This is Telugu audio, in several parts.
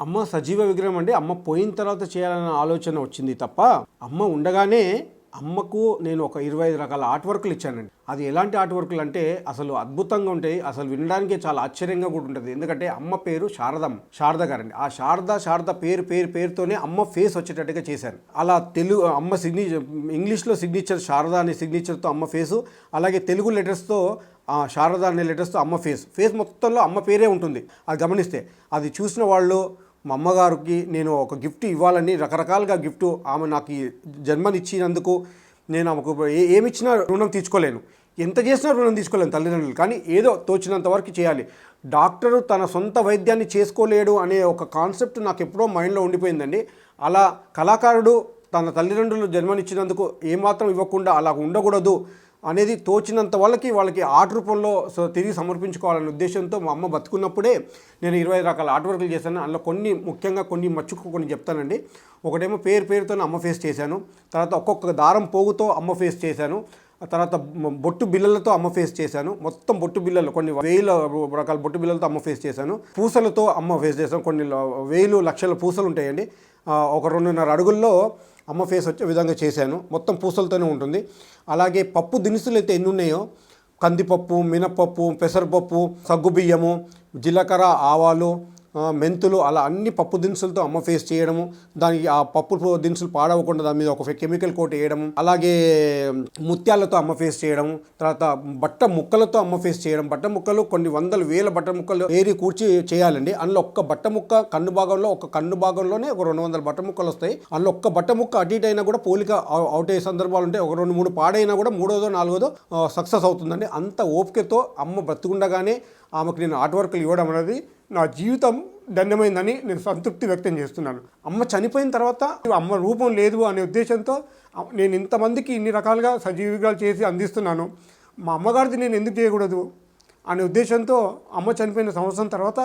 అమ్మ సజీవ విగ్రహం అంటే అమ్మ పోయిన తర్వాత చేయాలన్న ఆలోచన వచ్చింది తప్ప అమ్మ ఉండగానే అమ్మకు నేను ఒక ఇరవై ఐదు రకాల ఆర్ట్ వర్క్లు ఇచ్చానండి. అది ఎలాంటి ఆర్ట్ వర్క్లు అంటే అసలు అద్భుతంగా ఉంటాయి అసలు వినడానికే చాలా ఆశ్చర్యంగా కూడా ఉంటుంది. ఎందుకంటే అమ్మ పేరు శారదమ్మ శారద గారండి ఆ శారద శారద పేరు పేరు పేరుతోనే అమ్మ ఫేస్ వచ్చేటట్టుగా చేశాను అలా తెలుగు అమ్మ సిగ్నేచర్ ఇంగ్లీష్లో సిగ్నేచర్ శారద అనే సిగ్నేచర్తో అమ్మ ఫేసు అలాగే తెలుగు లెటర్స్తో ఆ శారద అనే లెటర్స్తో అమ్మ ఫేస్ ఫేస్ మొత్తంలో అమ్మ పేరే ఉంటుంది. అది గమనిస్తే అది చూసిన వాళ్ళు మా అమ్మగారికి నేను ఒక గిఫ్ట్ ఇవ్వాలని రకరకాలుగా గిఫ్ట్ ఆమె నాకు ఈ జన్మనిచ్చినందుకు నేను ఆమెకు ఏ ఏమిచ్చినా రుణం తీర్చుకోలేను ఎంత చేసినా రుణం తీసుకోలేను తల్లిదండ్రులు. కానీ ఏదో తోచినంత వరకు చేయాలి. డాక్టరు తన సొంత వైద్యాన్ని చేసుకోలేడు అనే ఒక కాన్సెప్ట్ నాకు ఎప్పుడో మైండ్లో ఉండిపోయిందండి. అలా కళాకారుడు తన తల్లిదండ్రులు జన్మనిచ్చినందుకు ఏమాత్రం ఇవ్వకుండా అలా ఉండకూడదు. అనేది తోచినంత వాళ్ళకి వాళ్ళకి ఆర్ట్ రూపంలో సో తిరిగి సమర్పించుకోవాలనే ఉద్దేశంతో మా అమ్మ బతుకున్నప్పుడే నేను ఇరవై రకాల ఆర్ట్ వర్క్లు చేశాను. అందులో కొన్ని ముఖ్యంగా కొన్ని మచ్చుకు కొన్ని చెప్తానండి. ఒకటేమో పేరు పేరుతో అమ్మ ఫేస్ చేశాను. తర్వాత ఒక్కొక్క దారం పోగుతో అమ్మ ఫేస్ చేశాను. తర్వాత బొట్టు బిల్లలతో అమ్మ ఫేస్ చేశాను. మొత్తం బొట్టు బిల్లలు కొన్ని వేల రకాల బొట్టు బిల్లలతో అమ్మ ఫేస్ చేశాను. పూసలతో అమ్మ ఫేస్ చేశాను. కొన్ని వేలు లక్షల పూసలు ఉంటాయండి. ఒక రెండున్నర అడుగుల్లో అమ్మ ఫేస్ వచ్చే విధంగా చేశాను. మొత్తం పూసలతోనే ఉంటుంది. అలాగే పప్పు దినుసులు అయితే ఎన్ని ఉన్నాయో కందిపప్పు మినపప్పు పెసరపప్పు సగ్గుబియ్యము జీలకర్ర ఆవాలు మెంతులు అలా అన్ని పప్పు దినుసులతో అమ్మ ఫేస్ చేయడము దానికి ఆ పప్పు దినుసులు పాడవకుండా దాని మీద ఒక కెమికల్ కోట్ వేయడము అలాగే ముత్యాలతో అమ్మ ఫేస్ చేయడము తర్వాత బట్ట ముక్కలతో అమ్మ ఫేస్ చేయడం. బట్ట ముక్కలు కొన్ని వందల వేల బట్ట ముక్కలు ఏరి కూర్చి చేయాలండి. అందులో ఒక్క బట్ట ముక్క కన్ను భాగంలో ఒక కన్ను భాగంలోనే ఒక రెండు వందల బట్ట ముక్కలు వస్తాయి. అందులో ఒక్క బట్ట ముక్క అటు ఇటు అయినా కూడా పోలిక అవు- అవుట్ అయ్యే సందర్భాలు ఉంటాయి ఒక రెండు మూడు పాడైనా కూడా మూడోదో నాలుగోదో సక్సెస్ అవుతుందండి. అంత ఓపికతో అమ్మ బ్రతుకుండగానే ఆమెకు నేను ఆర్ట్ వర్క్లు ఇవ్వడం అనేది నా జీవితం ధన్యమైందని నేను సంతృప్తి వ్యక్తం చేస్తున్నాను. అమ్మ చనిపోయిన తర్వాత అమ్మ రూపం లేదు అనే ఉద్దేశంతో నేను ఇంతమందికి ఇన్ని రకాలుగా సజీవికాలు చేసి అందిస్తున్నాను. మా అమ్మగారిది నేను ఎందుకు చేయకూడదు అనే ఉద్దేశంతో అమ్మ చనిపోయిన సంవత్సరం తర్వాత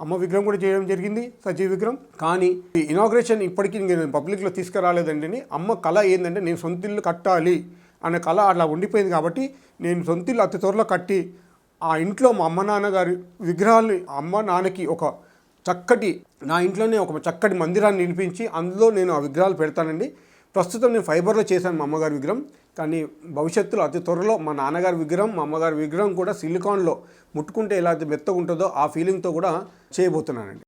అమ్మ విగ్రహం కూడా చేయడం జరిగింది సజీవ విగ్రహం. కానీ ఈ ఇనాగ్రేషన్ ఇప్పటికీ నేను పబ్లిక్లో తీసుకురాలేదండి. అమ్మ కళ ఏంటంటే నేను సొంత ఇల్లు కట్టాలి అనే కళ అలా ఉండిపోయింది కాబట్టి నేను సొంత ఇల్లు అతి త్వరలో కట్టి ఆ ఇంట్లో మా అమ్మ నాన్నగారి విగ్రహాల్ని అమ్మ నాన్నకి ఒక చక్కటి నా ఇంట్లోనే ఒక చక్కటి మందిరాన్ని నిర్మించి అందులో నేను ఆ విగ్రహాలు పెడతానండి. ప్రస్తుతం నేను ఫైబర్లో చేశాను మా అమ్మగారి విగ్రహం. కానీ భవిష్యత్తులో అతి త్వరలో మా నాన్నగారి విగ్రహం మా అమ్మగారి విగ్రహం కూడా సిలికాన్లో ముట్టుకుంటే ఎలా అయితే మెత్తగా ఉంటుందో ఆ ఫీలింగ్తో కూడా చేయబోతున్నానండి.